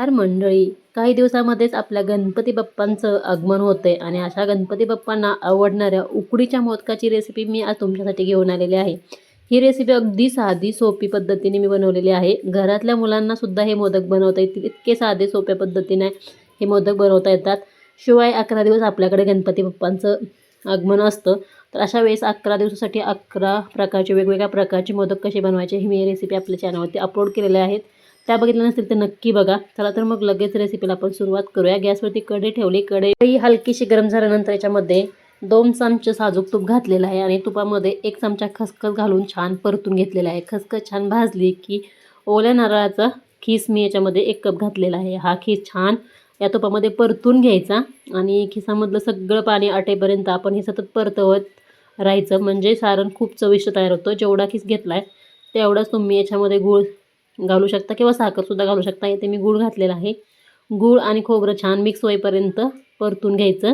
तर मंडळी. काही दिवसामध्येच आपल्या गणपती बाप्पांचं आगमन होते आणि अशा गणपती बाप्पांना आवडणाऱ्या उकडीच्या मोदकाची रेसिपी मी आज तुमच्यासाठी घेऊन आलेली आहे. ही रेसिपी अगदी साधी सोपी पद्धतीने मी बनवलेली आहे. घरातल्या मुलांना सुद्धा हे मोदक बनवता येतील. इतके साधे सोप्या पद्धतीने हे मोदक बनवता येतात. शिवाय अकरा दिवस आपल्याकडे गणपती बाप्पांचं आगमन असतं. तर अशा वेळेस अकरा दिवसासाठी अकरा प्रकारचे वेगवेगळ्या प्रकारचे मोदक कसे बनवायचे ही मी रेसिपी आपल्या चॅनलवरती अपलोड केलेल्या आहेत. त्या बघितल्या नसतील तर नक्की बघा. चला तर मग लगेच रेसिपीला आपण सुरुवात करूया. गॅसवरती कढई ठेवली. कढई हलकीशी गरम झाल्यानंतर याच्यामध्ये दोन चमचे साजूक तूप घातलेलं आहे आणि तुपामध्ये एक चमचा खसखस घालून छान परतून घेतलेला आहे. खसखस छान भाजली की ओल्या नारळाचा खीस मी याच्यामध्ये एक कप घातलेला आहे. हा खीस छान या तुपामध्ये परतून घ्यायचा आणि खिसामधलं सगळं पाणी आटेपर्यंत आपण हे सतत परतवत राहायचं. म्हणजे सारण खूप चविष्ट तयार होतं. जेवढा खीस घेतला आहे तेवढाच तुम्ही याच्यामध्ये गूळ घालू शकता किंवा साखरसुद्धा घालू शकता. इथे मी गूळ घातलेला आहे. गूळ आणि खोबरं छान मिक्स होईपर्यंत परतून घ्यायचं.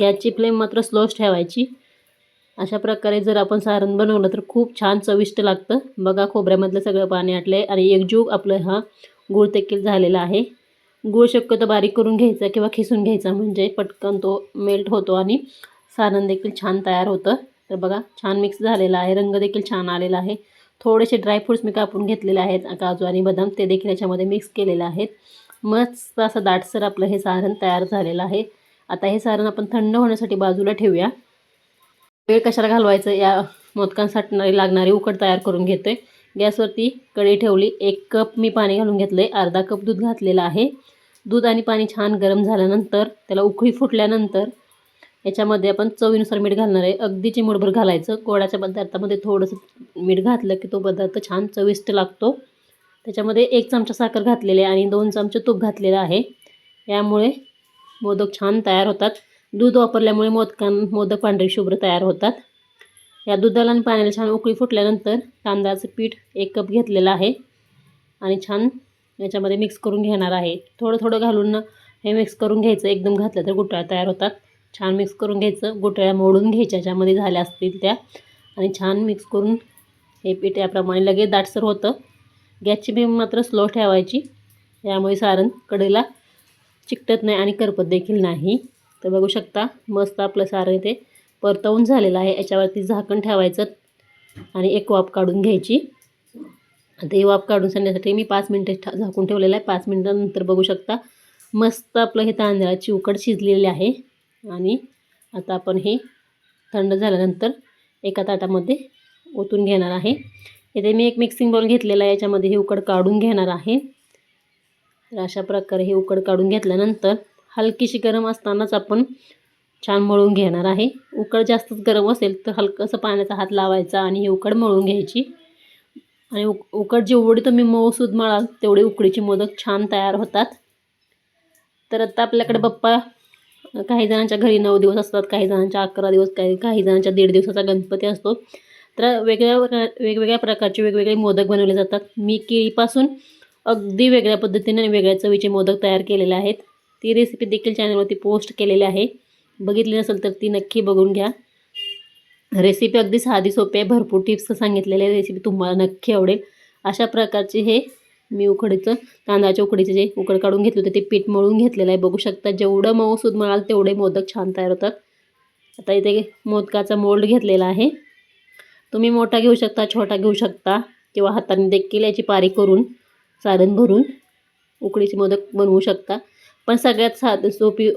गॅसची फ्लेम मात्र स्लोच ठेवायची. अशा प्रकारे जर आपण सारण बनवलं तर खूप छान चविष्ट लागतं. बघा खोबऱ्यामधलं सगळं पाणी आटलं आहे आणि एकजूग आपलं हा गूळ देखील झालेला आहे. गूळ शक्यतो बारीक करून घ्यायचा किंवा खिसून घ्यायचा म्हणजे पटकन तो मेल्ट होतो आणि सारण देखील छान तयार होतं. तर बघा छान मिक्स झालेला आहे. रंग देखील छान आलेला आहे. थोडेसे ड्रायफ्रूट्स मी कापून घेतलेले आहेत. काजू आणि बदाम ते देखील याच्यामध्ये मिक्स केलेले आहेत. मस्त असं दाटसर आपलं हे सारण तयार झालेलं आहे. आता हे सारण आपण थंड होण्यासाठी बाजूला ठेवूया. वेळ कशाला घालवायचं? या मोदकांसाठी लागणारी उकड तयार करून घेतो आहे गॅसवरती कढई ठेवली. एक कप मी पाणी घालून घेतलं आहे अर्धा कप दूध घातलेलं आहे. दूध आणि पाणी छान गरम झाल्यानंतर त्याला उकळी फुटल्यानंतर याच्यामध्ये आपण चवीनुसार मीठ घालणार आहे. अगदी चिमूटभर घालायचं. गोडाच्या पदार्थामध्ये थोडंसं मीठ घातलं की तो पदार्थ छान चविष्ट लागतो. त्याच्यामध्ये एक चमचा साखर घातलेली आहे आणि दोन चमचे तूप घातलेलं आहे. यामुळे मोदक छान तयार होतात. दूध वापरल्यामुळे मोदकां मोदक पांढरे शुभ्र तयार होतात. या दुधाला आणि पाण्याला छान उकळी फुटल्यानंतर तांदळाचं पीठ एक कप घेतलेलं आहे. आणि छान याच्यामध्ये मिक्स करून घेणार आहे. थोडं थोडं घालून हे मिक्स करून घ्यायचं. एकदम घातलं तर गुटाळ तयार होतात. छान मिक्स करून घ्यायचं. गोटळ्या मोडून घ्यायच्या ज्यामध्ये झाल्या असतील त्या. आणि छान मिक्स करून हे पीठ याप्रमाणे लगेच दाटसर होतं. गॅसची फ्लेम मात्र स्लो ठेवायची. यामुळे सारण कडेला चिकटत नाही आणि करपत देखील नाही. तर बघू शकता मस्त आपलं सारण इथे परतवून झालेलं आहे. याच्यावरती झाकण ठेवायचं आणि एक वाफ काढून घ्यायची. आता ही वाफ काढून सांगण्यासाठी मी पाच मिनटं झाकून ठेवलेलं आहे. पाच मिनटानंतर बघू शकता मस्त आपलं हे तांदळाची उकड शिजलेली आहे. आणि आता आपण हे थंड झाल्यानंतर एका ताटामध्ये ओतून घेणार आहे. इथे मी एक मिक्सिंग बॉल घेतलेला आहे याच्यामध्ये हे उकड काढून घेणार आहे. तर अशा प्रकारे हे उकड काढून घेतल्यानंतर हलकीशी गरम असतानाच आपण छान मळून घेणार आहे. उकड जास्तच गरम असेल तर हलकंसं पाण्याचा हात लावायचा आणि हे उकड मळून घ्यायची. आणि उक उकड जेवढी तुम्ही मऊसूद मळाल तेवढी उकडीची मोदक छान तयार होतात. तर आता आपल्याकडे बप्पा काही जणांच्या घरी नऊ दिवस असतात काही जणांच्या अकरा दिवस काही काही जणांच्या दीड दिवसाचा गणपती असतो. तर वेगळ्या वेगवेगळ्या प्रकारचे वेगवेगळे मोदक बनवले जातात. मी केळीपासून अगदी वेगळ्या पद्धतीने आणि वेगळ्या चवीचे मोदक तयार केलेले आहेत. ती रेसिपी देखील चॅनलवरती पोस्ट केलेली आहे. बघितली नसेल तर ती नक्की बघून घ्या. रेसिपी अगदी साधी सोपी आहे. भरपूर टिप्स सांगितलेले रेसिपी तुम्हाला नक्की आवडेल. अशा प्रकारचे हे मी उकडीचं तांदळाच्या उकडीचे जे उकड काढून घेतले होते ते पीठ मळून घेतलेलं आहे. बघू शकता जेवढं मऊसूद मळाल तेवढे मोदक छान तयार होतात. आता इथे मोदकाचा मोल्ड घेतलेला आहे. तुम्ही मोठा घेऊ शकता छोटा घेऊ शकता किंवा हाताने देखील याची पारी करून साधन भरून उकडीचे मोदक बनवू शकता. पण सगळ्यात साधं सोपी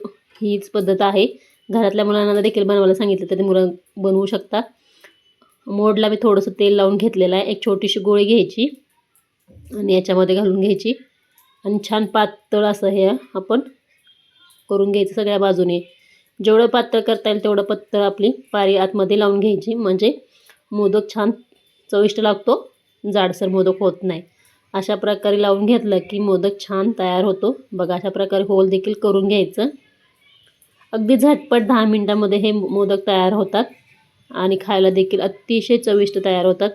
हीच पद्धत आहे. घरातल्या मुलांना देखील बनवायला सांगितलं तर ते मुलं बनवू शकतात मोडला मी थोडंसं तेल लावून घेतलेलं आहे. एक छोटीशी गोळी घ्यायची. आणि याच्यामध्ये घालून घ्यायची. आणि छान पातळ असं हे आपण करून घ्यायचं सगळ्या बाजूने. जेवढं पातळ करता येईल तेवढं पातळ आपली पारी आतमध्ये लावून घ्यायची. म्हणजे मोदक छान चविष्ट लागतो. जाडसर मोदक होत नाही. अशा प्रकारे लावून घेतलं की मोदक छान तयार होतो. बघा अशा प्रकारे होल देखील करून घ्यायचं. अगदी झटपट दहा मिनटामध्ये हे मोदक तयार होतात. आणि खायला देखील अतिशय चविष्ट तयार होतात.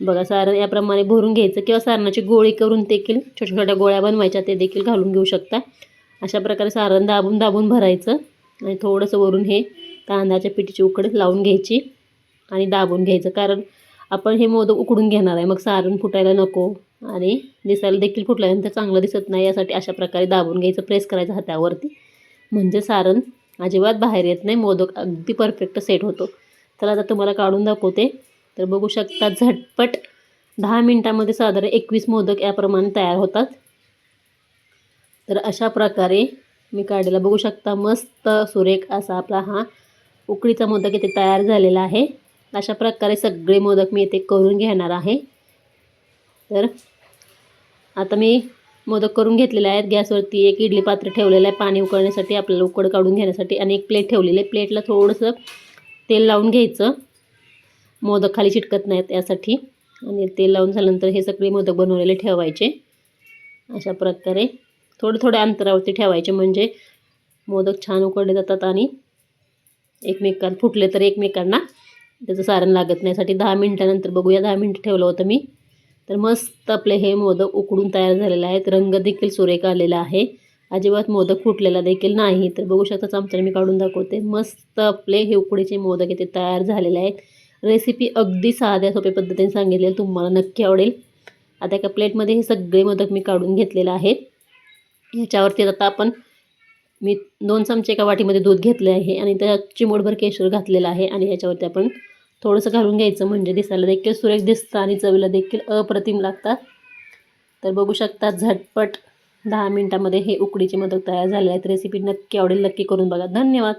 बघा सारण याप्रमाणे भरून घ्यायचं किंवा सारणाची गोळी करून देखील छोट्या छोट्या गोळ्या बनवायच्या ते देखील घालून घेऊ शकता. अशा प्रकारे सारण दाबून दाबून भरायचं आणि थोडंसं वरून हे तांदळाच्या पिठीची उकड लावून घ्यायची आणि दाबून घ्यायचं. कारण आपण हे मोदक उकडून घेणार आहे मग सारण फुटायला नको आणि दिसायला देखील फुटल्यानंतर चांगलं दिसत नाही यासाठी अशा प्रकारे दाबून घ्यायचं प्रेस करायचं हातावरती. म्हणजे सारण अजिबात बाहेर येत नाही मोदक अगदी परफेक्ट सेट होतो. तर आता तुम्हाला काढून दाखवते. तर बघू शकता झटपट दहा मिनटामध्ये साधारण एकवीस मोदक याप्रमाणे तयार होतात. तर अशा प्रकारे मी काढलेला. बघू शकता मस्त सुरेख असा आपला हा उकडीचा मोदक इथे तयार झालेला आहे. अशा प्रकारे सगळे मोदक मी इथे करून घेणार आहे. तर आता मी मोदक करून घेतलेले आहेत. गॅसवरती एक इडली पात्र ठेवलेलं आहे. पाणी उकळण्यासाठी आपल्याला उकड काढून घेण्यासाठी आणि एक प्लेट ठेवलेली आहे. प्लेटला थोडंसं तेल लावून घ्यायचं. मोदक खाली चिटकत नाहीत यासाठी. आणि ते लावून झाल्यानंतर हे सगळे मोदक बनवलेले ठेवायचे. अशा प्रकारे थोडं थोड्या अंतरावरती ठेवायचे म्हणजे मोदक छान उकडले जातात आणि एकमेकां फुटले तर एकमेकांना त्याचं सारण लागत नाही. यासाठी दहा मिनटानंतर बघूया दहा मिनटं ठेवलं होतं मी. तर मस्त आपले हे मोदक उकडून तयार झालेले आहेत. रंग देखील सुरेख आलेला आहे. अजिबात मोदक फुटलेला देखील नाही. तर बघू शकता चमच्याने मी काढून दाखवते. मस्त आपले हे उकडीचे मोदक इथे तयार झालेले आहेत. रेसिपी अगदी साध्या सोप्या पद्धतीने सांगितलेली तुम्हाला नक्की आवडेल. आता एका प्लेटमध्ये हे सगळे मोदक मी काढून घेतलेले आहेत. ह्याच्यावरती आता आपण मी दोन चमचे एका वाटीमध्ये दूध घेतले आहे आणि त्यात चिमूटभर केशर घातलेलं आहे आणि ह्याच्यावरती आपण थोडंसं घालून घ्यायचं म्हणजे दिसायला देखील सुरेख दिसतं आणि चवीला देखील अप्रतिम लागतात तर बघू शकता झटपट दहा मिनटामध्ये हे उकडीचे मोदक तयार झाले आहेत. रेसिपी नक्की आवडेल नक्की करून बघा. धन्यवाद!